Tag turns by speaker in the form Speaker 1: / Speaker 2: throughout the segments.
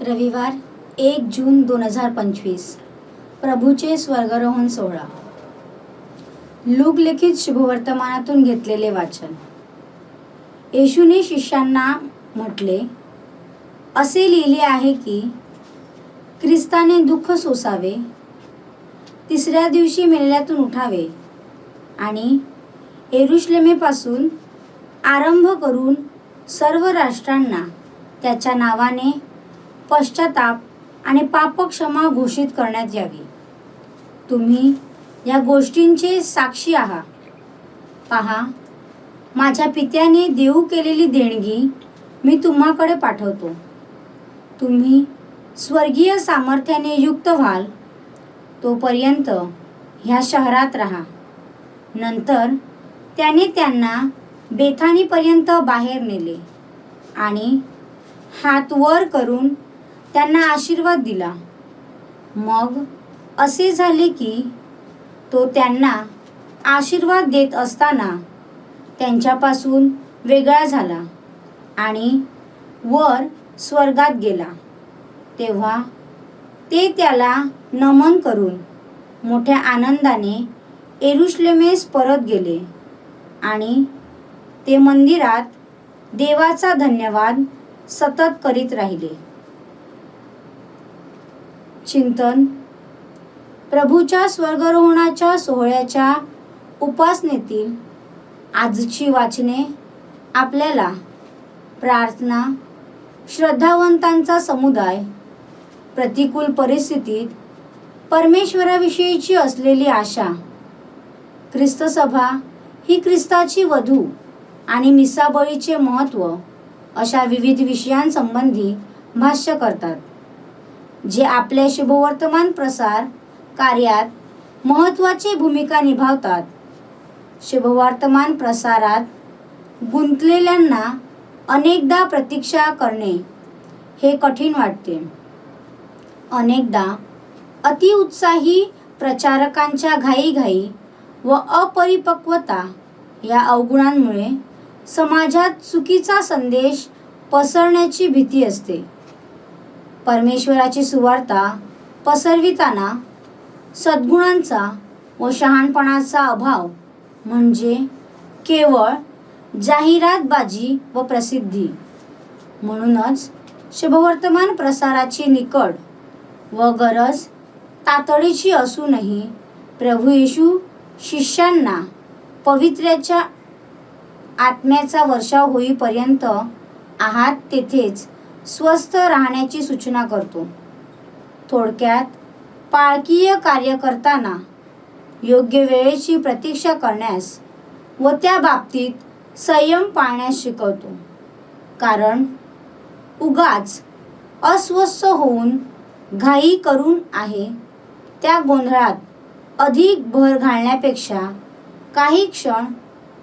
Speaker 1: रविवार एक जून दोन हजार पंचवीस प्रभूचे स्वर्गरोहण सोहळा. लूकलिखित शुभवर्तमानातून घेतलेले वाचन. येशूने शिष्यांना म्हटले असे लिहिले आहे की ख्रिस्ताने दुःख सोसावे तिसऱ्या दिवशी मेलेल्यातून उठावे आणि एरुश्लेमेपासून आरंभ करून सर्व राष्ट्रांना त्याच्या नावाने पश्चाताप आणि पापक्षमा घोषित करण्यात यावी. तुम्ही या गोष्टींचे साक्षी आहात. पहा माझ्या पित्याने देऊ केलेली देणगी मी तुम्हाकडे पाठवतो. तुम्ही स्वर्गीय सामर्थ्याने युक्त व्हाल तोपर्यंत ह्या शहरात राहा. नंतर त्याने त्यांना बेथानीपर्यंत बाहेर नेले आणि हात वर करून त्यांना आशीर्वाद दिला. मग असे झाले की तो त्यांना आशीर्वाद देत असताना त्यांच्यापासून वेगळा झाला आणि वर स्वर्गात गेला. तेव्हा ते त्याला नमन करून मोठ्या आनंदाने एरुश्लेमेस परत गेले आणि ते मंदिरात देवाचा धन्यवाद सतत करीत राहिले. चिंतन. प्रभूच्या स्वर्गरोहणाच्या सोहळ्याच्या उपासनेतील आजची वाचने आपल्याला प्रार्थना श्रद्धावंतांचा समुदाय प्रतिकूल परिस्थितीत परमेश्वराविषयीची असलेली आशा ख्रिस्तसभा ही ख्रिस्ताची वधू आणि मिसाबळीचे महत्त्व अशा विविध विषयांसंबंधी भाष्य करतात. जे आपल्या शुभवर्तमान प्रसार कार्यात महत्त्वाची भूमिका निभावतात. शुभवर्तमान प्रसारात गुंतलेल्यांना अनेकदा प्रतीक्षा करणे हे कठीण वाटते. अनेकदा अतिउत्साही प्रचारकांच्या घाईघाई व अपरिपक्वता या अवगुणांमुळे समाजात चुकीचा संदेश पसरण्याची भीती असते. परमेश्वराची सुवार्ता पसरविताना सद्गुणांचा व शहाणपणाचा अभाव म्हणजे केवळ जाहिरातबाजी व प्रसिद्धी. म्हणूनच शुभवर्तमान प्रसाराची निकड व गरज तातडीची असूनही प्रभू येशू शिष्यांना पवित्र्याच्या आत्म्याचा वर्षाव होईपर्यंत आहात तेथेच स्वस्थ राहण्याची सूचना करतो. थोडक्यात पाळकीय कार्य करताना योग्य वेळेची प्रतीक्षा करण्यास व त्या बाबतीत संयम पाळण्यास शिकवतो. कारण उगाच अस्वस्थ होऊन घाई करून आहे त्या गोंधळात अधिक भर घालण्यापेक्षा काही क्षण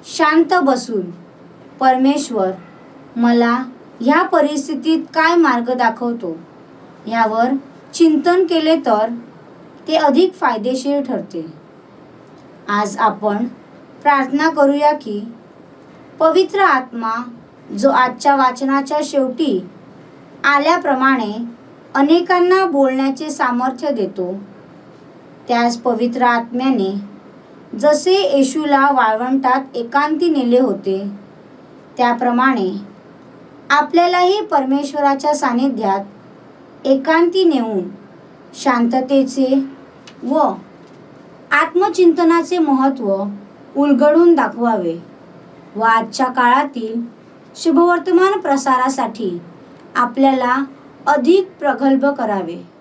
Speaker 1: शांत बसून परमेश्वर मला ह्या परिस्थितीत काय मार्ग दाखवतो? यावर चिंतन केले तर ते अधिक फायदेशीर ठरते. आज आपण प्रार्थना करूया की पवित्र आत्मा जो आजच्या वाचनाच्या शेवटी आल्याप्रमाणे अनेकांना बोलण्याचे सामर्थ्य देतो त्याच पवित्र आत्म्याने जसे येशूला वाळवंटात एकांती नेले होते त्याप्रमाणे आपल्यालाही परमेश्वराच्या सानिध्यात एकांती नेऊन शांततेचे व आत्मचिंतनाचे महत्त्व उलगडून दाखवावे व आजच्या काळातील शुभवर्तमान प्रसारासाठी आपल्याला अधिक प्रगल्भ करावे.